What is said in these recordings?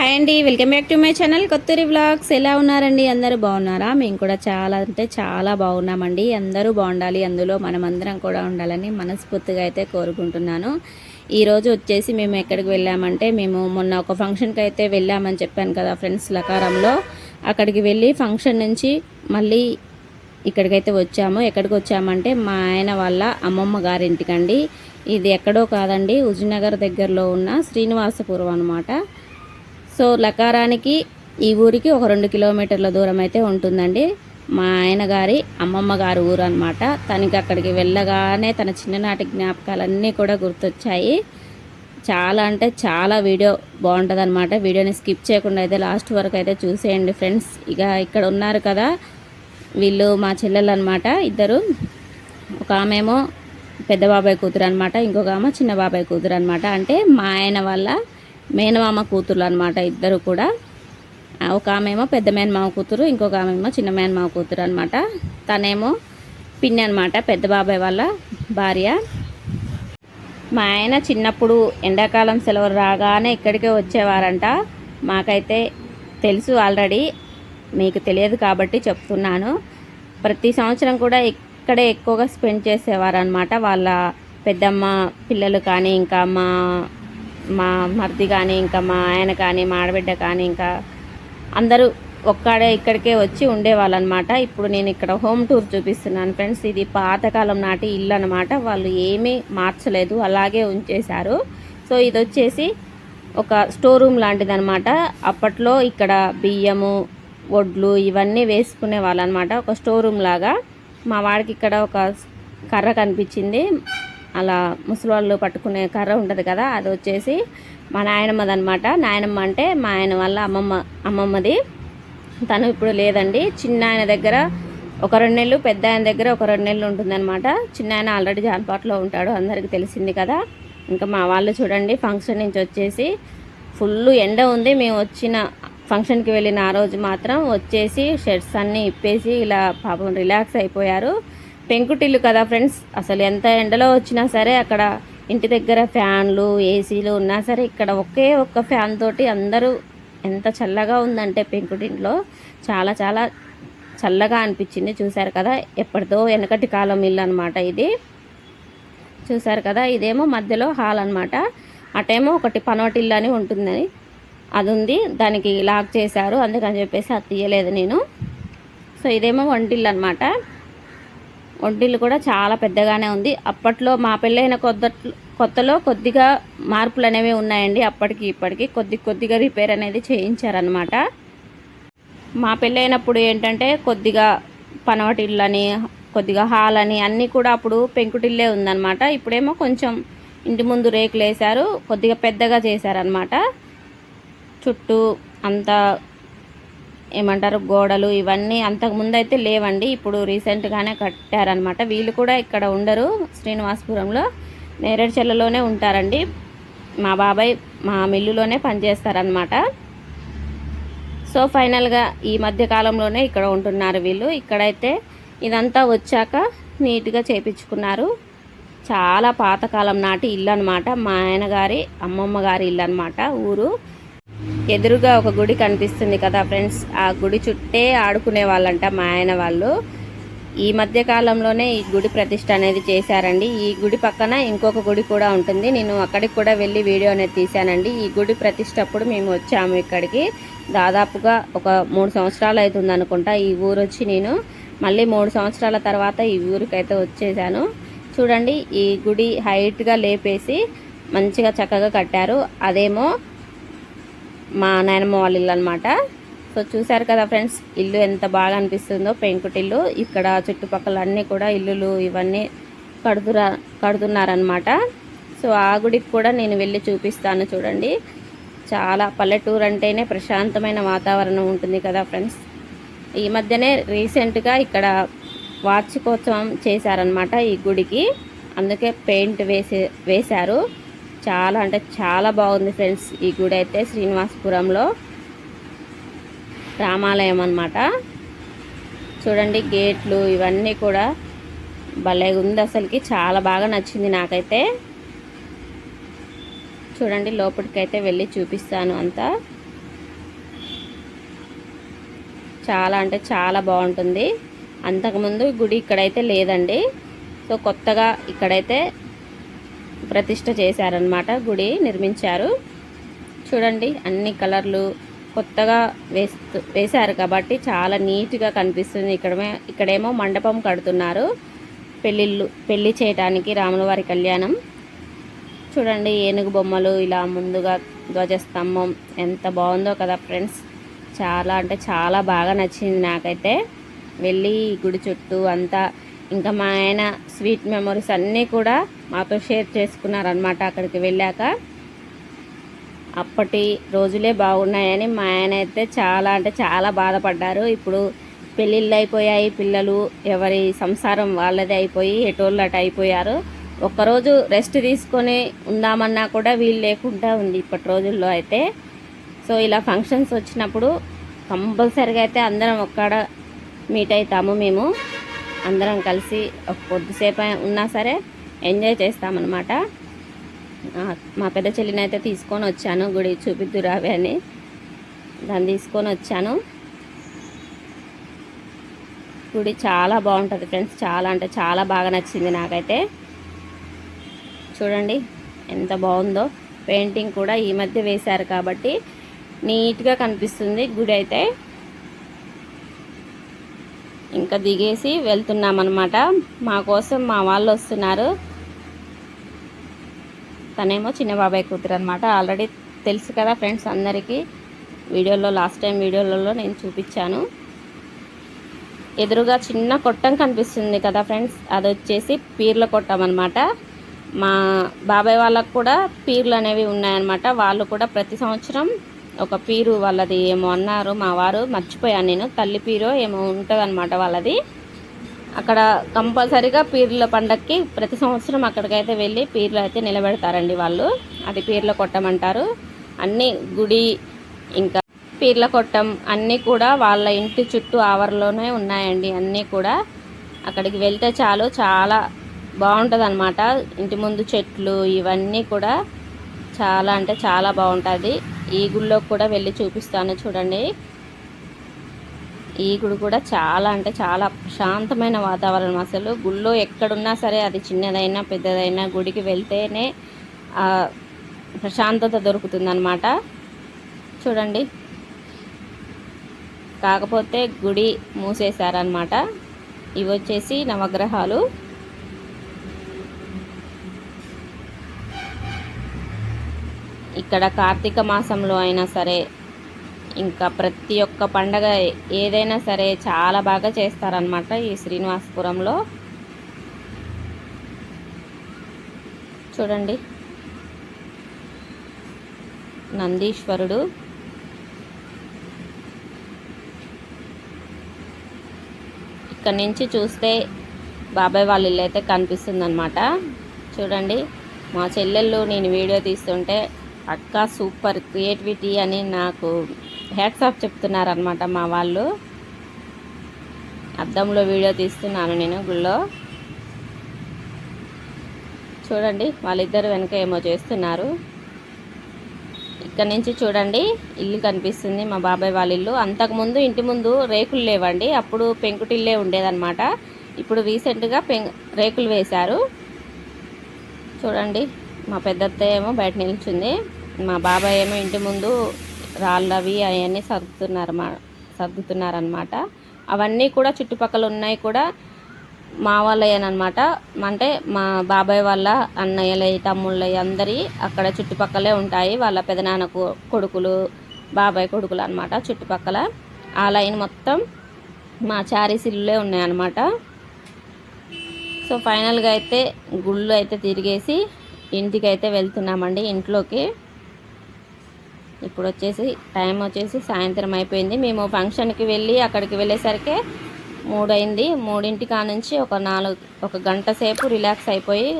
Hi అండి welcome back to my channel Kotturi vlogs. ఎలా ఉన్నారండి? అందరూ బాగున్నారా? మేము కూడా చాలా అంటే చాలా బాగున్నామండి. అందరూ బాగుండాలి. అందులో మనమందరం కూడా ఉండాలని మనస్ఫూర్తిగా అయితే కోరుకుంటున్నాను. ఈరోజు వచ్చేసి మేము ఎక్కడికి వెళ్ళామంటే మేము మొన్న ఒక ఫంక్షన్కి అయితే వెళ్ళామని చెప్పాను కదా ఫ్రెండ్స్ లకారంలో. అక్కడికి వెళ్ళి ఫంక్షన్ నుంచి మళ్ళీ ఇక్కడికైతే వచ్చాము. ఎక్కడికి వచ్చామంటే మా ఆయన వాళ్ళ అమ్మమ్మ గారింటికండి. ఇది ఎక్కడో కాదండి ఉజ్నగర్ దగ్గరలో ఉన్న శ్రీనివాసపురం అనమాట సో లకారానికి ఈ ఊరికి ఒక రెండు కిలోమీటర్ల దూరం అయితే ఉంటుందండి. మా ఆయన గారి అమ్మమ్మ గారి ఊరు అనమాట తనకి అక్కడికి వెళ్ళగానే తన చిన్ననాటి జ్ఞాపకాలన్నీ కూడా గుర్తొచ్చాయి. చాలా అంటే చాలా వీడియో బాగుంటుంది అనమాట వీడియోని స్కిప్ చేయకుండా అయితే లాస్ట్ వరకు అయితే చూసేయండి ఫ్రెండ్స్. ఇక ఇక్కడ ఉన్నారు కదా వీళ్ళు మా చెల్లెలు అనమాట ఇద్దరు. ఒక ఆమెమో పెద్ద బాబాయ్ కూతురు అనమాట ఇంకొక ఆమె చిన్న బాబాయ్ కూతురు అనమాట అంటే మా ఆయన వాళ్ళ మేనమామ కూతురు అనమాట ఇద్దరు కూడా. ఒక ఆమెమో పెద్ద మేనమామ కూతురు ఇంకొక ఆమెమో చిన్న మేనమామ కూతురు అనమాట తనేమో పిన్ని అనమాట పెద్ద బాబాయ్ వాళ్ళ భార్య. మా ఆయన చిన్నప్పుడు ఎండాకాలం సెలవులు రాగానే ఇక్కడికే వచ్చేవారంట. మాకైతే తెలుసు ఆల్రెడీ మీకు తెలియదు కాబట్టి చెప్తున్నాను. ప్రతి సంవత్సరం కూడా ఇక్కడే ఎక్కువగా స్పెండ్ చేసేవారనమాట వాళ్ళ పెద్దమ్మ పిల్లలు కానీ ఇంకా మా మా మరిది కానీ ఇంకా మా ఆయన కానీ మా ఆడబిడ్డ కానీ ఇంకా అందరూ ఒక్కడే ఇక్కడికే వచ్చి ఉండేవాళ్ళనమాట. ఇప్పుడు నేను ఇక్కడ హోమ్ టూర్ చూపిస్తున్నాను ఫ్రెండ్స్. ఇది పాతకాలం నాటి ఇల్లు అనమాట వాళ్ళు ఏమీ మార్చలేదు. అలాగే ఉంచేశారు. సో ఇది వచ్చేసి ఒక స్టోర్ రూమ్ లాంటిది అనమాట అప్పట్లో ఇక్కడ బియ్యము వడ్లు ఇవన్నీ వేసుకునే వాళ్ళనమాట. ఒక స్టోర్ రూమ్ లాగా. మా వాడికి ఇక్కడ ఒక కర్ర కనిపించింది. అలా ముసలి వాళ్ళు పట్టుకునే కర్ర ఉంటుంది కదా అది వచ్చేసి మా నాయనమ్మది అనమాట నాయనమ్మ అంటే మా ఆయన వాళ్ళ అమ్మమ్మ అమ్మమ్మది. తను ఇప్పుడు లేదండి. చిన్న ఆయన దగ్గర ఒక రెండు నెలలు పెద్ద ఆయన దగ్గర ఒక రెండు నెలలు ఉంటుందన్నమాట. చిన్న ఆయన ఆల్రెడీ జాన్పాట్లో ఉంటాడు అందరికీ తెలిసింది కదా. ఇంకా మా వాళ్ళు చూడండి ఫంక్షన్ నుంచి వచ్చేసి ఫుల్ ఎండ ఉంది. మేము వచ్చిన ఫంక్షన్కి వెళ్ళిన ఆ రోజు మాత్రం వచ్చేసి షర్ట్స్ అన్నీ ఇప్పేసి ఇలా పాపం రిలాక్స్ అయిపోయారు. పెంకుటిల్లు కదా ఫ్రెండ్స్? అసలు ఎంత ఎండలో వచ్చినా సరే అక్కడ ఇంటి దగ్గర ఫ్యాన్లు ఏసీలు ఉన్నా సరే ఇక్కడ ఒకే ఒక్క ఫ్యాన్ తోటి అందరూ ఎంత చల్లగా ఉందంటే పెంకుటింట్లో చాలా చాలా చల్లగా అనిపించింది. చూశారు కదా? ఎప్పటిదో వెనకటి కాలం ఇల్లు అనమాట ఇది. చూశారు కదా? ఇదేమో మధ్యలో హాల్ అనమాట అటేమో ఒకటి పనోటిల్లు అని ఉంటుందని. అది ఉంది దానికి లాక్ చేశారు. అందుకని చెప్పేసి అది తీయలేదు నేను. సో ఇదేమో వంటిల్లు అనమాట వంటిల్లు కూడా చాలా పెద్దగానే ఉంది. అప్పట్లో మా పెళ్ళైన కొత్త కొత్తలో కొద్దిగా మార్పులు అనేవి ఉన్నాయండి. అప్పటికి ఇప్పటికి కొద్ది కొద్దిగా రిపేర్ అనేది చేయించారనమాట మా పెళ్ళైనప్పుడు ఏంటంటే కొద్దిగా పనవటిల్లు అని కొద్దిగా హాల్ అని అన్నీ కూడా అప్పుడు పెంకుటిల్లే ఉందన్నమాట. ఇప్పుడేమో కొంచెం ఇంటి ముందు రేకులు వేశారు కొద్దిగా పెద్దగా చేశారనమాట చుట్టూ అంతా ఏమంటారు గోడలు ఇవన్నీ అంతకుముందు అయితే లేవండి. ఇప్పుడు రీసెంట్గానే కట్టారనమాట వీళ్ళు కూడా ఇక్కడ ఉండరు శ్రీనివాసపురంలో. నేరేడుచెల్లలోనే ఉంటారండి. మా బాబాయ్ మా మిల్లులోనే పనిచేస్తారనమాట సో ఫైనల్గా ఈ మధ్య కాలంలోనే ఇక్కడ ఉంటున్నారు వీళ్ళు. ఇక్కడైతే ఇదంతా వచ్చాక నీట్గా చేపించుకున్నారు. చాలా పాతకాలం నాటి ఇల్లు అనమాట మా ఆయన గారి అమ్మమ్మ గారి ఇల్లు అనమాట ఊరు. ఎదురుగా ఒక గుడి కనిపిస్తుంది కదా ఫ్రెండ్స్. ఆ గుడి చుట్టే ఆడుకునే వాళ్ళంట మా ఆయన వాళ్ళు. ఈ మధ్య కాలంలోనే ఈ గుడి ప్రతిష్ట అనేది చేశారండి. ఈ గుడి పక్కన ఇంకొక గుడి కూడా ఉంటుంది. నేను అక్కడికి కూడా వెళ్ళి వీడియో అనేది తీశానండి. ఈ గుడి ప్రతిష్ట అప్పుడు మేము వచ్చాము ఇక్కడికి. దాదాపుగా ఒక మూడు సంవత్సరాలు అవుతుంది అనుకుంటా ఈ ఊరు వచ్చి నేను. మళ్ళీ మూడు సంవత్సరాల తర్వాత ఈ ఊరికైతే వచ్చేసాను. చూడండి ఈ గుడి హైట్గా లేపేసి మంచిగా చక్కగా కట్టారు. అదేమో మా నాయనమ్మ వాళ్ళ ఇల్లు అనమాట సో చూశారు కదా ఫ్రెండ్స్ ఇల్లు ఎంత బాగా అనిపిస్తుందో పెంకుటిల్లు. ఇక్కడ చుట్టుపక్కల అన్నీ కూడా ఇల్లులు ఇవన్నీ కడుతురా కడుతున్నారనమాట సో ఆ గుడికి కూడా నేను వెళ్ళి చూపిస్తాను చూడండి. చాలా పల్లెటూరు అంటేనే ప్రశాంతమైన వాతావరణం ఉంటుంది కదా ఫ్రెండ్స్. ఈ మధ్యనే రీసెంట్గా ఇక్కడ వార్షికోత్సవం చేశారనమాట ఈ గుడికి. అందుకే పెయింట్ వేసే వేశారు. చాలా అంటే చాలా బాగుంది ఫ్రెండ్స్. ఈ గుడి అయితే శ్రీనివాసపురంలో రామాలయం అనమాట చూడండి గేట్లు ఇవన్నీ కూడా భలే ఉంది అసలుకి. చాలా బాగా నచ్చింది నాకైతే. చూడండి లోపలికైతే వెళ్ళి చూపిస్తాను అంతా. చాలా అంటే చాలా బాగుంటుంది. అంతకుముందు గుడి ఇక్కడైతే లేదండి. సో కొత్తగా ఇక్కడైతే ప్రతిష్ట చేశారనమాట గుడి నిర్మించారు. చూడండి అన్ని కలర్లు కొత్తగా వేస్తూ వేశారు కాబట్టి చాలా నీట్గా కనిపిస్తుంది. ఇక్కడమే ఇక్కడేమో మండపం కడుతున్నారు. పెళ్ళిళ్ళు పెళ్ళి చేయడానికి రాముల వారి కళ్యాణం. చూడండి ఏనుగు బొమ్మలు ఇలా ముందుగా ధ్వజస్తంభం ఎంత బాగుందో కదా ఫ్రెండ్స్. చాలా అంటే చాలా బాగా నచ్చింది నాకైతే. వెళ్ళి గుడి చుట్టూ అంతా ఇంకా మా ఆయన స్వీట్ మెమొరీస్ అన్నీ కూడా మాతో షేర్ చేసుకున్నారనమాట అక్కడికి వెళ్ళాక. అప్పటి రోజులే బాగున్నాయని మా ఆయన అయితే చాలా అంటే చాలా బాధపడ్డారు. ఇప్పుడు పెళ్ళిళ్ళు అయిపోయాయి పిల్లలు ఎవరి సంసారం వాళ్ళదే అయిపోయి ఎటోళ్ళు అటు అయిపోయారు. ఒక్కరోజు రెస్ట్ తీసుకొని ఉందామన్నా కూడా వీలు లేకుండా ఉంది ఇప్పటి రోజుల్లో అయితే. సో ఇలా ఫంక్షన్స్ వచ్చినప్పుడు కంపల్సరిగా అయితే అందరం ఒక్కడ మీట్ అవుతాము మేము. అందరం కలిసి ఒక కొద్దిసేపు ఉన్నా సరే ఎంజాయ్ చేస్తామన్నమాట. మా పెద్ద చెల్లిని అయితే తీసుకొని వచ్చాను గుడి చూపిద్దురావి అని. దాన్ని తీసుకొని వచ్చాను. గుడి చాలా బాగుంటుంది ఫ్రెండ్స్ చాలా అంటే చాలా బాగా నచ్చింది నాకైతే. చూడండి ఎంత బాగుందో. పెయింటింగ్ కూడా ఈ మధ్య వేశారు కాబట్టి నీట్గా కనిపిస్తుంది గుడి అయితే. ఇంకా దిగేసి వెళ్తున్నామన్నమాట. మా కోసం మా వాళ్ళు వస్తున్నారు. తనేమో చిన్న బాబాయ్ కూతురు అనమాట ఆల్రెడీ తెలుసు కదా ఫ్రెండ్స్ అందరికీ. వీడియోలో లాస్ట్ టైం వీడియోలలో నేను చూపించాను. ఎదురుగా చిన్న కొట్టం కనిపిస్తుంది కదా ఫ్రెండ్స్. అది వచ్చేసి పీర్ల కొట్టం అనమాట మా బాబాయ్ వాళ్ళకు కూడా పీర్లు అనేవి ఉన్నాయన్నమాట. వాళ్ళు కూడా ప్రతి సంవత్సరం ఒక పీరు వాళ్ళది ఏమో అన్నారు మా వారు మర్చిపోయాను నేను. తల్లి పీరు ఏమో ఉంటుందన్నమాట వాళ్ళది. అక్కడ కంపల్సరీగా పీర్ల పండక్కి ప్రతి సంవత్సరం అక్కడికైతే వెళ్ళి పీర్లు అయితే నిలబెడతారండి వాళ్ళు. అది పీర్ల కొట్టమంటారు అన్నీ గుడి ఇంకా పీర్ల కొట్టం అన్నీ కూడా వాళ్ళ ఇంటి చుట్టూ ఆవరలోనే ఉన్నాయండి అన్నీ కూడా. అక్కడికి వెళ్తే చాలు చాలా బాగుంటుంది అనమాట ఇంటి ముందు చెట్లు ఇవన్నీ కూడా చాలా అంటే చాలా బాగుంటుంది. ఈ గుడిలో కూడా వెళ్ళి చూపిస్తాను చూడండి. ఈ గుడి కూడా చాలా అంటే చాలా ప్రశాంతమైన వాతావరణం అసలు. గుళ్ళో ఎక్కడున్నా సరే అది చిన్నదైనా పెద్దదైనా గుడికి వెళ్తేనే ప్రశాంతత దొరుకుతుందన్నమాట. చూడండి. కాకపోతే గుడి మూసేశారనమాట ఇవి వచ్చేసి నవగ్రహాలు. ఇక్కడ కార్తీక మాసంలో అయినా సరే ఇంకా ప్రతి ఒక్క పండగ ఏదైనా సరే చాలా బాగా చేస్తారనమాట ఈ శ్రీనివాసపురంలో. చూడండి. నందీశ్వరుడు. ఇక్కడ నుంచి చూస్తే బాబాయ్ వాళ్ళ ఇల్లు అయితే కనిపిస్తుందన్నమాట. చూడండి. మా చెల్లెళ్ళు నేను వీడియో తీస్తుంటే అక్క సూపర్ క్రియేటివిటీ అని నాకు హ్యాట్స్ ఆఫ్ చెప్తున్నారనమాట మా వాళ్ళు. అద్దంలో వీడియో తీస్తున్నాను నేను గుళ్ళో. చూడండి వాళ్ళిద్దరు వెనక ఏమో చేస్తున్నారు. ఇక్కడ నుంచి చూడండి ఇల్లు కనిపిస్తుంది మా బాబాయ్ వాళ్ళ ఇల్లు. అంతకుముందు ఇంటి ముందు రేకులు లేవండి. అప్పుడు పెంకుటిల్లే ఉండేదన్నమాట. ఇప్పుడు రీసెంట్గా పెం రేకులు వేశారు. చూడండి మా పెద్ద ఏమో బయట నిల్చుంది. మా బాబాయ్ ఏమో ఇంటి ముందు రాళ్ళవి అవన్నీ సర్దుతున్నారు సర్దుతున్నారనమాట అవన్నీ కూడా చుట్టుపక్కల ఉన్నాయి కూడా మా వాళ్ళయ్యనమాట అంటే మా బాబాయ్ వాళ్ళ అన్నయ్యలయ్య తమ్ముళ్ళయ్య అందరి అక్కడ చుట్టుపక్కలే ఉంటాయి. వాళ్ళ పెదనాన్నకు కొడుకులు బాబాయ్ కొడుకులు అనమాట చుట్టుపక్కల. ఆ లైన్ మొత్తం మా చారీస్ ఇల్లులే ఉన్నాయన్నమాట. సో ఫైనల్గా అయితే గుళ్ళు అయితే తిరిగేసి ఇంటికి అయితే వెళ్తున్నామండి ఇంట్లోకి. ఇప్పుడు వచ్చేసి టైం వచ్చేసి సాయంత్రం అయిపోయింది. మేము ఫంక్షన్కి వెళ్ళి అక్కడికి వెళ్ళేసరికి మూడు అయింది మూడింటి కా నుంచి ఒక నాలుగు ఒక గంట సేపు రిలాక్స్ అయిపోయి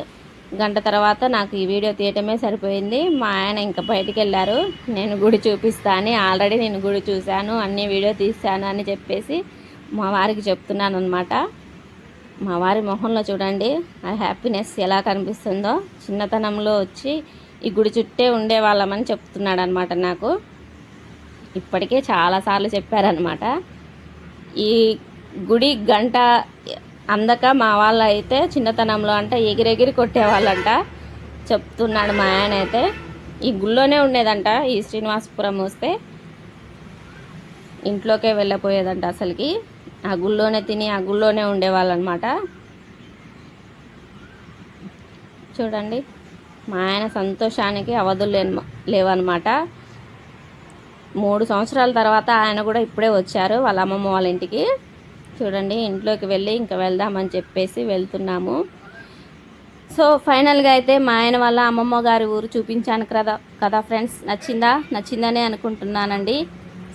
గంట తర్వాత నాకు ఈ వీడియో తీయటమే సరిపోయింది. మా ఆయన ఇంకా బయటికి వెళ్ళారు నేను గుడి చూపిస్తా అని ఆల్రెడీ నేను గుడి చూశాను అన్ని వీడియో తీశాను అని చెప్పేసి మా వారికి చెప్తున్నాను అనమాట మా వారి మొహంలో చూడండి ఆ హ్యాపీనెస్ ఎలా కనిపిస్తుందో. చిన్నతనంలో వచ్చి ఈ గుడి చుట్టే ఉండేవాళ్ళమని చెప్తున్నాడు అనమాట నాకు. ఇప్పటికే చాలాసార్లు చెప్పారనమాట ఈ గుడి గంట అందక మా వాళ్ళు అయితే చిన్నతనంలో అంట ఎగిరెగిరి కొట్టేవాళ్ళంట. చెప్తున్నాడు మా ఆయన అయితే. ఈ గుళ్ళోనే ఉండేదంట ఈ శ్రీనివాసపురం వస్తే. ఇంట్లోకే వెళ్ళపోయేదంట అసలుకి. ఆ గుళ్ళోనే తిని ఆ గుళ్ళోనే ఉండేవాళ్ళు అనమాట చూడండి మా ఆయన సంతోషానికి అవధులు లేని లేవన్నమాట మూడు సంవత్సరాల తర్వాత ఆయన కూడా ఇప్పుడే వచ్చారు వాళ్ళ అమ్మమ్మ వాళ్ళ ఇంటికి. చూడండి ఇంట్లోకి వెళ్ళి ఇంకా వెళ్దామని చెప్పేసి వెళ్తున్నాము. సో ఫైనల్గా అయితే మా ఆయన వాళ్ళ అమ్మమ్మ గారి ఊరు చూపించాను కదా కదా ఫ్రెండ్స్. నచ్చిందా? నచ్చిందనే అనుకుంటున్నానండి.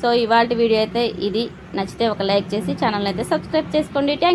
సో ఇవాళ వీడియో అయితే ఇది. నచ్చితే ఒక లైక్ చేసి ఛానల్ అయితే సబ్స్క్రైబ్ చేసుకోండి. థ్యాంక్